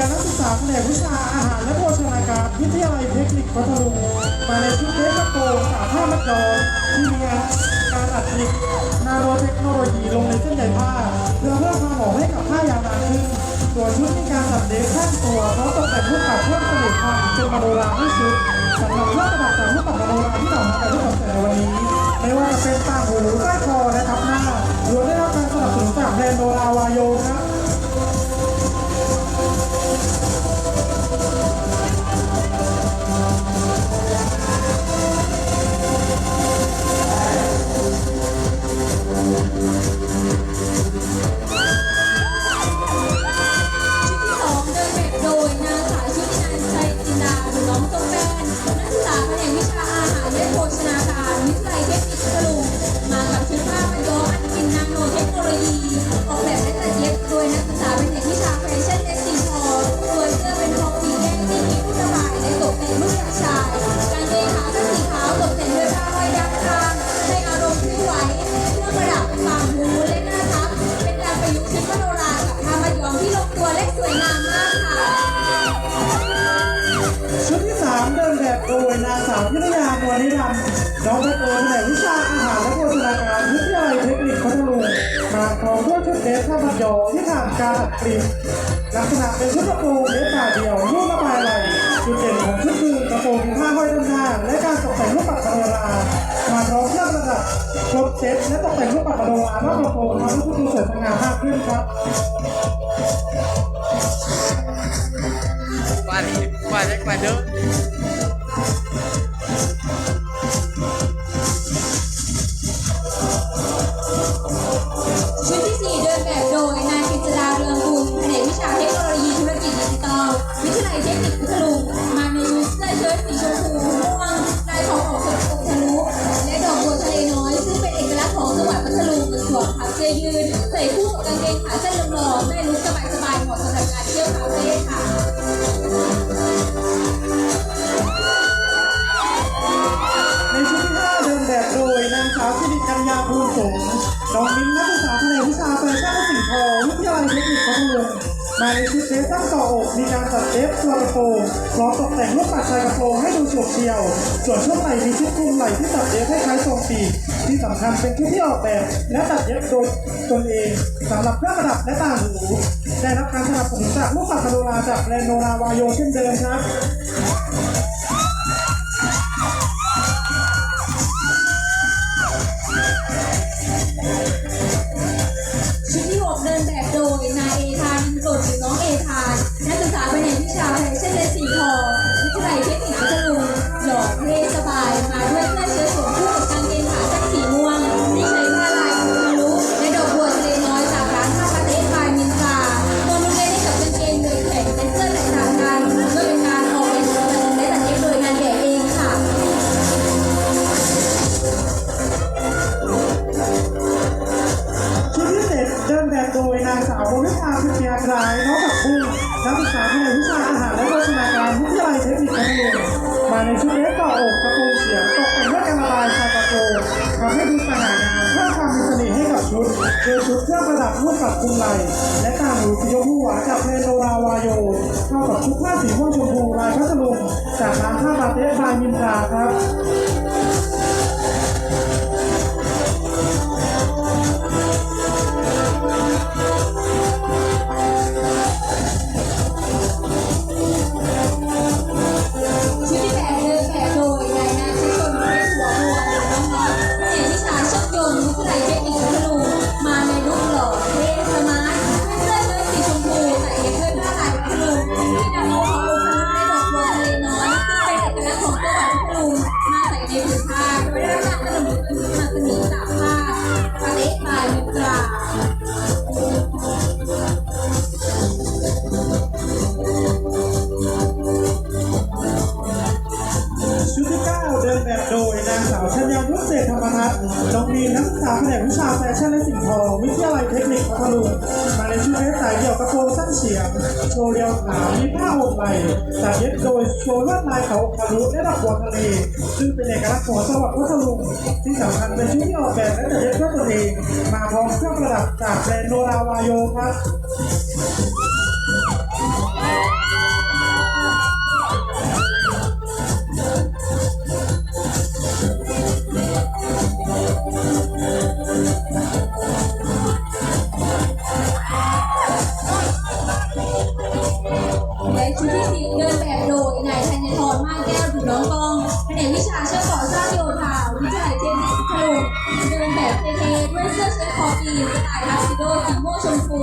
การนักศึกษาแผนกวิชาอาหารและโภชนาการวิทยาลัยเทคนิคพัทลุงมาในชุดเดสโกสาผ้ามัดดองที่มีการอัดลิกนาโรเทคโนโลยีลงในเส้นใยผ้า เพื่อเพิ่มความหอมให้กับผ้ายาวนานขึ้นตัวชุดมีการตัดเด็กแท่งตัวพร้อมตกแต่งรูปแบบเพิ่มเสน่ห์ความเป็นมโนราให้ชุดสำหรับเครื่องประดับจากรูปแบบมโนราที่เราทำในรูปแบบในวันนี้ ไม่ว่าจะเป็นต่างหู มาพร้อมด้วยชุดเดรสผ้าพันยอที่ผ่านการอัดกรีดลักษณะเป็นชุดกระโปรงเดรสขาเดียวรูประบายไหลจุดเด่นของชุดคือกระโปรงผ้าห้อยด้านข้างและการตกแต่งรูปปัดมโนรามาพร้อมเครื่องประดับครบเซตและตกแต่งรูปปัดมโนรานอกกระโปรงทำให้ชุดดูสวยสง่ามากขึ้นครับ qua đi qua đấy qua đỡ ชุด สื้อยืดใส่คู่กับกางเกงขาสั้นลงๆได้ลุคสบายๆเหมาะสำหรับการเที่ยวคาเฟ่ค่ะในชุดที่5เดินแบบโดยนางสาวสิริกัญญาภูลสงฆ์น้องมิ้นนักศึกษาแผนกวิชาแฟชั่นและสิ่งทอวิทยาลัยเทคนิคพัทลุง มาในชุดเดรสตั้งต่ออกมีการตัดเอฟตัวกระโปรงพร้อมตกแต่งรูปปัดชายกระโปรงให้ดูโฉบเฉี่ยว ส่วนช่วงไหล่มีชุดคลุมไหล่ที่ตัดเอฟให้คล้ายทรงปีกที่สำคัญเป็นชุดที่ออกแบบ และตัดเย็บโดยตนเองสำหรับเครื่องประดับและต่างหูได้รับการสนับสนุนจากลูกปัดมโดราจากแบรนด์โนราวาโยเช่นเดิมครับ หรือสีชมพูหวานจากแบรนด์โนราวาโยเข้ากับชุดผ้าสีม่วงชมพูลายพัทลุงจากร้านผ้าบาเต้บายมินตราครับ วุฒิเศรรทัศน์องมีนักศึกษาแผนกวิชาแฟชั่นและสิ่งทองวิทยาลัยเทคนิคพัทลุงมาในชุดเดรสสายเดี่ยวกระโปรงสั้นเฉียงโชว์เรียวขามีผ้าอกไหล่ตัดเย็บโดยโชว์ลวดลายเขาทะลุและดอกบัวทะเลซึ่งเป็นเอกลักษณ์ของจังหวัดพัทลุงที่สำคัญเป็นชุดที่ออกแบบและตัดเย็บด้วยตัวเองมาพร้อมเครื่องประดับจากแบรนด์โนราวาโยครับ แบบโดยนายธัญทรมากแก้วถึงน้องกองแผนวิชาเชื่องก่อสร้างโยธาวิจัยเทคนิคครูเดินแบบเท่ๆด้วยเสื้อเชิ้ตคอปีสไตล์ทักซิโดสีม่วงชมพู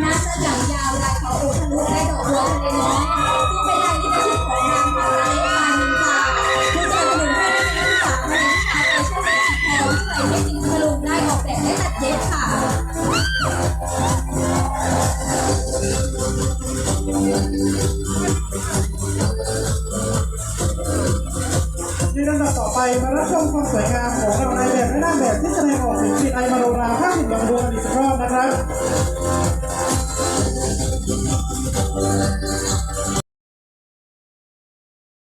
หน้าเสื้อหลังยาวลายขาโอทะลุและดอกบัวทะเลน้อย สดงออกถึงกลิ่นไอมาโนราภาพหินลำดวนกันอีกรอบนะครับ